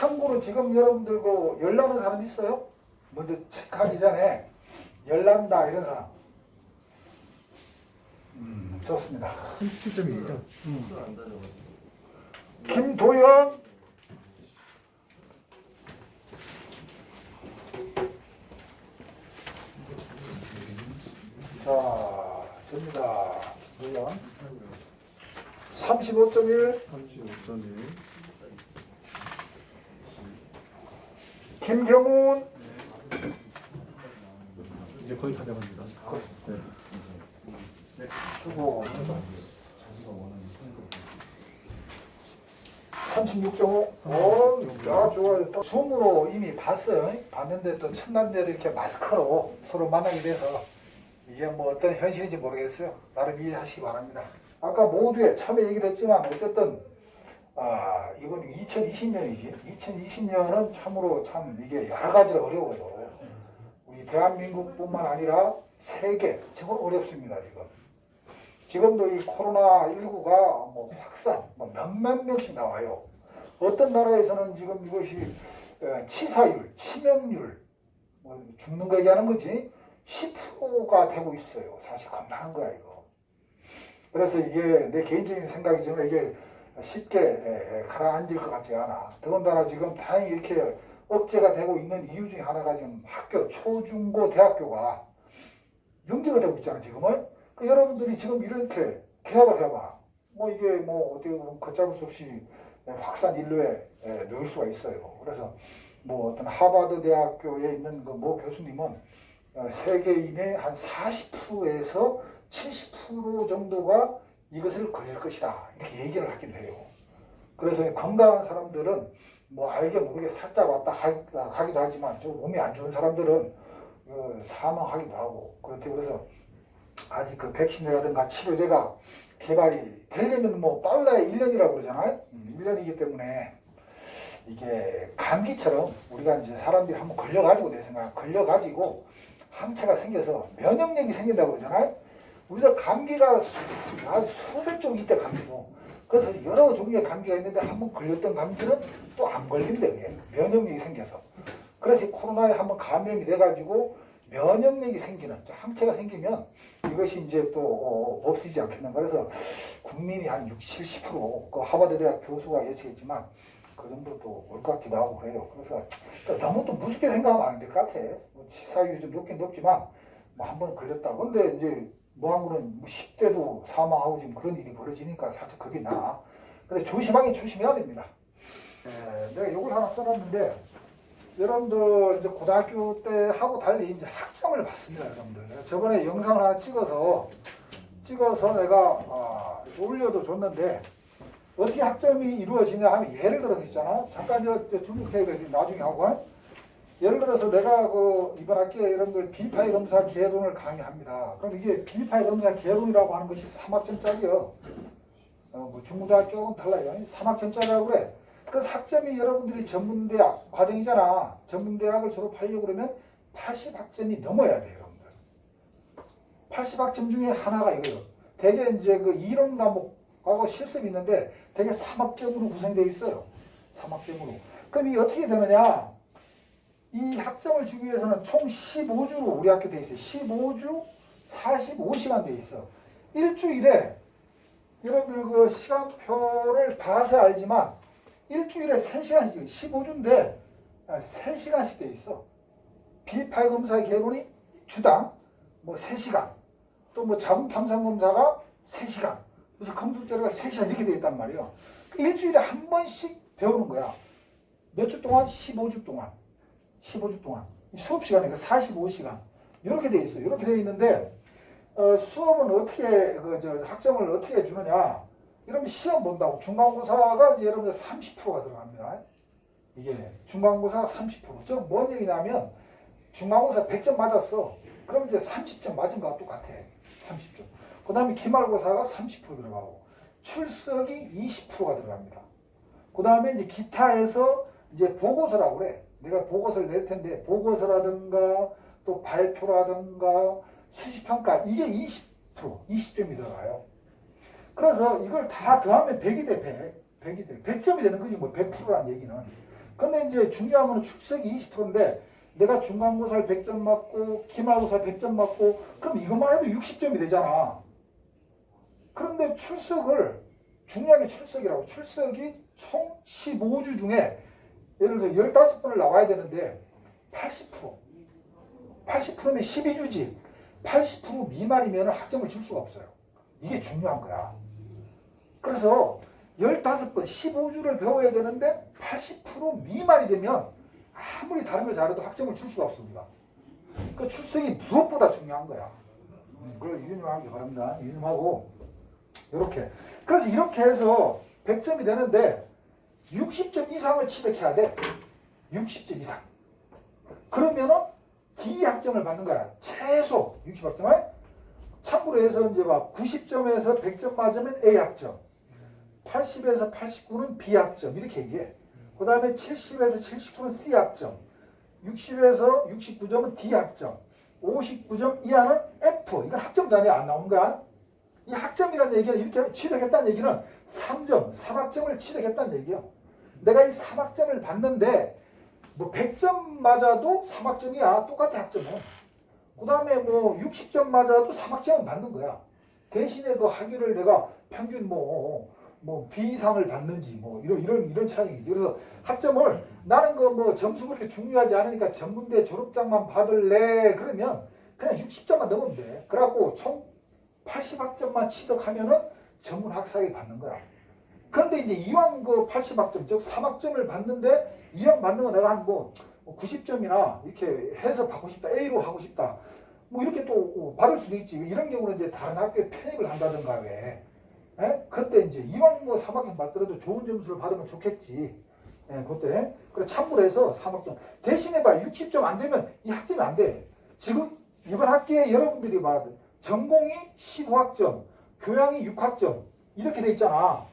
참고로 지금 여러분들 그 열나는 사람 있어요? 먼저 체크하기 전에 열난다 이런 사람. 음, 좋습니다. 7점이죠. 김도현. 자, 됩니다. 도현. 35.1. 35점이 김경훈. 이제 거의 다. 네. 수고. 36.5. 어, 야, 좋아요. 또 줌으로 이미 봤어요. 봤는데 또 첫날인데도 이렇게 마스크로 서로 만나게 돼서 이게 뭐 어떤 현실인지 모르겠어요. 나름 이해하시기 바랍니다. 아까 모두에 참여 얘기를 했지만 어쨌든 아, 이번 2020년이지. 2020년은 참으로 참 이게 여러 가지로 어려워요. 우리 대한민국뿐만 아니라 세계 최고 어렵습니다, 지금. 지금도 이 코로나19가 뭐 확산, 뭐 몇몇 명씩 나와요. 어떤 나라에서는 지금 이것이 어, 치사율, 치명률, 뭐 죽는 거 얘기하는 거지, 10%가 되고 있어요. 사실 겁나는 거야, 이거. 그래서 이게 내 개인적인 생각이지만 이게 쉽게 에, 에, 가라앉을 것 같지 않아. 더군다나 지금 다행히 이렇게 억제가 되고 있는 이유 중에 하나가 지금 학교, 초 중 고, 대학교가 연계가 되고 있잖아, 지금은. 그 여러분들이 지금 이렇게 개학을 해봐. 뭐 이게 뭐 어떻게 보면 걷잡을 수 없이 확산 인류에 에, 넣을 수가 있어요. 그래서 뭐 어떤 하버드 대학교에 있는 그 모 교수님은 어, 세계인의 한 40%에서 70% 정도가 이것을 걸릴 것이다. 이렇게 얘기를 하긴 해요. 그래서 건강한 사람들은 뭐 알게 모르게 살짝 왔다 하- 하기도 하지만 좀 몸이 안 좋은 사람들은 어, 사망하기도 하고 그렇대 그래서 아직 그 백신이라든가 치료제가 개발이 되려면 뭐 빨라야 1년이라고 그러잖아요. 1년이기 때문에 이게 감기처럼 우리가 이제 사람들이 한번 걸려가지고 내 생각 걸려가지고 항체가 생겨서 면역력이 생긴다고 그러잖아요. 우리가 감기가 수- 아주 수백 종 있대 감기도. 그래서 여러 종류의 감기가 있는데 한번 걸렸던 감기는 또 안 걸린대 그게. 면역력이 생겨서. 그래서 이 코로나에 한번 감염이 돼가지고 면역력이 생기는 항체가 생기면 이것이 이제 또 어, 없어지지 않겠는가 그래서 국민이 한 60, 70%그 하버드 대학 교수가 예측했지만 그 정도 또올 것 같기도 하고 그래요. 그래서 또 너무 또 무섭게 생각하면 안 될 것 같아. 뭐 치사율이 좀 높긴 높지만 뭐 한 번 걸렸다. 근데 이제 뭐한 거는 10대도 사망하고 지금 그런 일이 벌어지니까 살짝 겁이 나. 근데 조심하긴 조심해야 됩니다. 에, 내가 이걸 하나 써놨는데 여러분들 이제 고등학교 때 하고 달리 이제 학점을 받습니다, 여러분들. 저번에 영상을 하나 찍어서 찍어서 내가 아, 올려도 줬는데 어떻게 학점이 이루어지냐 하면 예를 들어서 있잖아. 잠깐 저, 저 중국 회의를 나중에 하고 한. 예를 들어서 내가 그 이번 학기에 여러분들 비파이 검사 개론을 강의합니다. 그럼 이게 비파이 검사 개론이라고 하는 것이 3학점짜리요. 어, 뭐 중고등학교는 달라요. 3학점짜리라고 그래. 그래서 학점이 여러분들이 전문대학 과정이잖아. 전문대학을 졸업하려고 그러면 80학점이 넘어야 돼요, 여러분들. 80학점 중에 하나가 이거예요. 대개 이제 그 이론 과목하고 실습이 있는데 대개 3학점으로 구성되어 있어요. 3학점으로. 그럼 이게 어떻게 되느냐? 이 학점을 주기 위해서는 총 15주로 우리 학교 돼 있어요. 15주 45시간 돼 있어. 일주일에 여러분들 그 시간표를 봐서 알지만 일주일에 3시간씩 15주인데 3시간씩 돼 있어. 비파이 검사 개론이 주당 뭐 3시간 또 뭐 자금 탐산 검사가 3시간 그래서 검술자료가 3시간 이렇게 돼 있단 말이에요. 그 일주일에 한 번씩 배우는 거야. 몇 주 동안? 15주 동안. 15주 동안. 수업 시간이니까 45시간. 이렇게 돼 있어요. 이렇게 돼 있는데 어, 수업은 어떻게 그저 학점을 어떻게 주느냐? 여러분 시험 본다고 중간고사가 이제 여러분들 30%가 들어갑니다. 이게 중간고사가 30%. 저뭔 얘기냐면 중간고사 100점 맞았어. 그럼 이제 30점 맞은 거와 똑같아. 30점. 그 다음에 기말고사가 30% 들어가고 출석이 20%가 들어갑니다. 그 다음에 이제 기타에서 이제 보고서라고 그래. 내가 보고서를 낼 텐데 보고서라든가 또 발표라든가 수시평가 이게 20% 20점이 들어가요. 그래서 이걸 다 더하면 100이 돼 100. 100이 돼. 100점이 되는 거지 뭐 100%라는 얘기는. 근데 이제 중요한 거는 출석이 20%인데 내가 중간고사를 100점 맞고 기말고사 100점 맞고 그럼 이것만 해도 60점이 되잖아. 그런데 출석을 중요한 게 출석이라고 출석이 총 15주 중에 예를 들어 15번을 나와야 되는데 80% 80%면 12주지 80% 미만이면 학점을 줄 수가 없어요. 이게 중요한 거야. 그래서 15번 15주를 배워야 되는데 80% 미만이 되면 아무리 다른 걸 잘해도 학점을 줄 수가 없습니다. 그 출석이 무엇보다 중요한 거야. 음, 그걸 유념하기 바랍니다. 유념하고 이렇게. 그래서 이렇게 해서 100점이 되는데 60점 이상을 취득해야 돼. 60점 이상. 그러면은 D학점을 받는 거야. 최소 60학점을. 참고로 해서 이제 막 90점에서 100점 맞으면 A학점. 80에서 89는 B학점. 이렇게 얘기해. 그 다음에 70에서 79는 C학점. 60에서 69점은 D학점. 59점 이하는 F. 이건 학점 단위 안 나온 거야. 이 학점이라는 얘기는 이렇게 취득했다는 얘기는 3점, 3학점을 취득했다는 얘기야. 내가 이 3학점을 받는데 뭐 100점 맞아도 3학점이야. 똑같아 학점은. 그 다음에 뭐 60점 맞아도 3학점은 받는 거야. 대신에 그 학위를 내가 평균 뭐, 뭐 B 이상을 받는지 뭐 이런 이런 이런 차이지. 그래서 학점을 나는 그 뭐 점수 그렇게 중요하지 않으니까 전문대 졸업장만 받을래 그러면 그냥 60점만 넣으면 돼. 그래갖고 총 80학점만 취득하면은 전문 학사에 받는 거야. 그런데 이제 이왕 그 80학점 즉 3학점을 받는데 이왕 받는 거 내가 한뭐 90점이나 이렇게 해서 받고 싶다 A로 하고 싶다. 뭐 이렇게 또 받을 수도 있지. 이런 경우는 이제 다른 학교에 편입을 한다든가 왜. 에? 그때 이제 이왕 뭐 3학점 받더라도 좋은 점수를 받으면 좋겠지. 예, 그때. 그래 참고로 해서 3학점. 대신에 봐 60점 안 되면 이 학점이 안 돼. 지금 이번 학기에 여러분들이 봐. 전공이 15학점 교양이 6학점 이렇게 돼 있잖아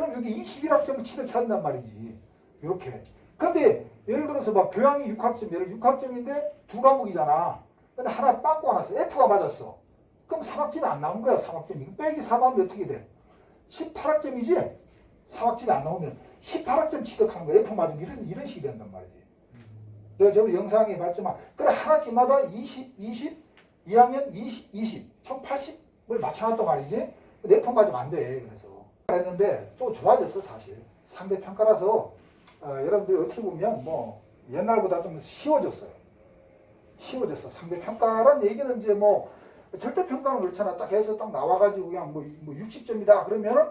그럼 여기 21학점을 취득해야 한단 말이지. 이렇게. 근데 예를 들어서 막 교양이 6학점 예를 6학점인데 두 과목이잖아. 근데 하나 빵꾸 하나 써 F가 맞았어. 그럼 3학점이 안 나온 거야 3학점이. 빼기 4하면 어떻게 돼? 18학점이지? 3학점이 안 나오면 18학점 취득하는 거야. F 맞으면 이런, 이런 식이 된단 말이지. 내가 저번 영상에 봤지만 그래 한 학기마다 20, 20, 2학년 20, 20, 총 80을 맞춰놨단 말이지. F 맞으면 안 돼. 그래서 했는데 또 좋아졌어 사실. 상대 평가라서 어, 여러분들이 어떻게 보면 뭐 옛날보다 좀 쉬워졌어요. 쉬워졌어. 상대 평가란 얘기는 이제 뭐 절대 평가는 그렇잖아. 딱 해서 딱 나와가지고 그냥 뭐, 뭐 60점이다 그러면은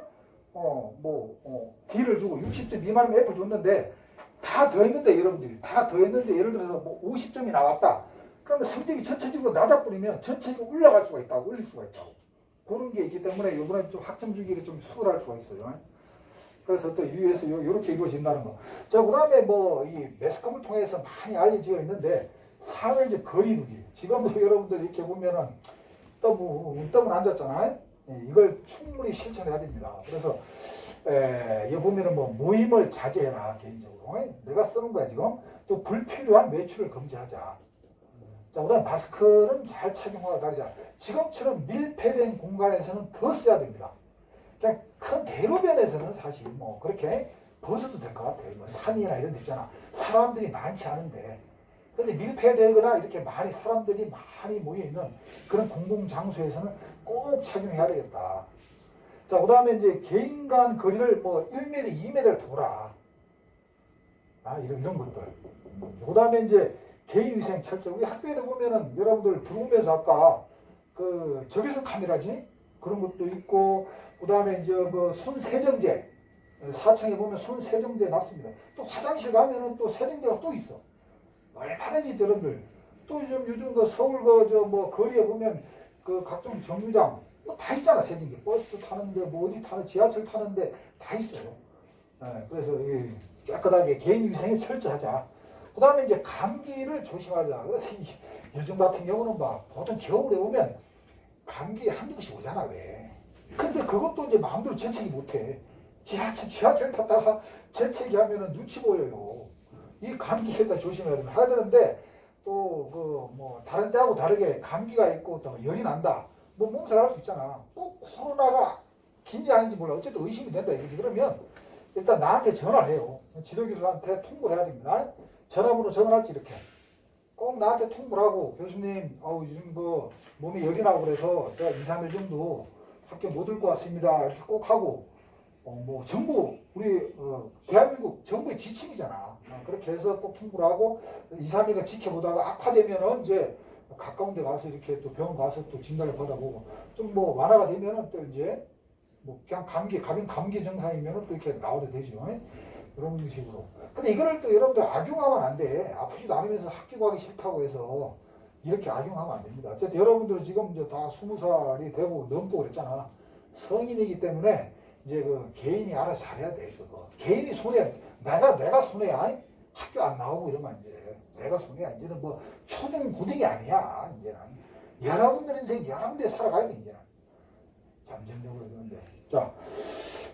어뭐 어, D를 주고 60점 미만이면 F 줬는데 다 더했는데 여러분들이. 다 더했는데 예를 들어서 뭐 50점이 나왔다. 그러면 성적이 전체적으로 낮아 버리면 전체적으로 올라갈 수가 있다고 올릴 수가 있다고 그런 게 있기 때문에 이번에 좀 학점 주기가 좀 수월할 수가 있어요. 그래서 또 유에서 이렇게 이루어진다는 거. 자, 그 다음에 뭐 이 매스컴을 통해서 많이 알려지고 있는데 사회적 거리두기. 지금도 여러분들 이렇게 보면은 떠문 떠문 앉았잖아요. 예, 이걸 충분히 실천해야 됩니다. 그래서 에, 여기 보면은 뭐 모임을 자제해라 개인적으로. 예, 내가 쓰는 거야 지금. 또 불필요한 외출을 금지하자. 자, 그다음 마스크는 잘 착용하고 다르자. 지금처럼 밀폐된 공간에서는 더 써야 됩니다. 그냥 큰 대로변에서는 사실 뭐 그렇게 벗어도 될 것 같아요. 뭐 산이나 이런 데 있잖아. 사람들이 많지 않은데. 근데 밀폐되거나 이렇게 많이 사람들이 많이 모여 있는 그런 공공 장소에서는 꼭 착용해야 되겠다. 자, 그 다음에 이제 개인 간 거리를 뭐 1m, 2m를 둬라. 아, 이런 이런 것들. 그 다음에 이제 개인위생 철저. 우리 학교에도 보면은 여러분들 들어오면서 아까 그 적외선 카메라지 그런 것도 있고 그다음에 이제 그손 세정제 사창에 보면 손 세정제 놨습니다. 또 화장실 가면은 또 세정제가 또 있어. 얼마든지 여러분들 또 요즘 요즘 그 서울 그 저 뭐 거리에 보면 그 각종 정류장 뭐 다 있잖아 세정제. 버스 타는데 뭐 어디 타는 지하철 타는데 다 있어요. 예, 그래서 이 깨끗하게 개인 위생에 철저하자. 그 다음에 이제 감기를 조심하자. 그래서 이 요즘 같은 경우는 막 보통 겨울에 오면 감기 한두 번씩 오잖아, 왜. 근데 그것도 이제 마음대로 재채기 못해. 지하철, 지하철 탔다가 재채기 하면은 눈치 보여요. 이 감기에다 조심해야 됩니다. 해야 되는데 또 그 뭐 다른 때하고 다르게 감기가 있고 또 열이 난다. 뭐 몸살 할 수 있잖아. 꼭 코로나가 긴지 아닌지 몰라. 어쨌든 의심이 된다 이거지. 그러면 일단 나한테 전화를 해요. 지도교수한테 통보를 해야 됩니다. 전화번호 전화할지 이렇게. 꼭 나한테 통보를 하고 교수님, 어우 요즘 뭐 몸이 열이 나고 그래서 제가 2, 3일 정도 학교 못 올 것 같습니다. 이렇게 꼭 하고 어, 뭐 정부 우리 어, 대한민국 정부의 지침이잖아. 어, 그렇게 해서 꼭 통보를 하고 2, 3일간 지켜보다가 악화되면은 이제 가까운 데 가서 이렇게 또 병원 가서 또 진단을 받아보고 좀 뭐 완화가 되면은 또 이제 뭐 그냥 감기 가벼운 감기 증상이면은 또 이렇게 나와도 되죠. 예? 그런 식으로. 근데 이거를 또 여러분들 악용하면 안 돼. 아프지도 않으면서 학교 가기 싫다고 해서 이렇게 악용하면 안 됩니다. 어쨌든 여러분들 지금 이제 다 스무 살이 되고 넘고 그랬잖아. 성인이기 때문에 이제 그 개인이 알아서 잘해야 돼. 그거. 개인이 손해. 내가 내가 손해야. 학교 안 나오고 이러면 안 돼. 내가 손해야. 이제는 뭐 초등 고등이 아니야. 이제는 여러분들 인생 여러분들이 살아가야 돼 이제는. 잠정적으로 그러는데. 자,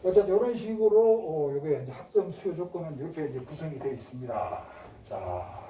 어쨌든 이런 식으로 어, 이게 이제 학점 수요 조건은 이렇게 이제 구성이 되어 있습니다. 자,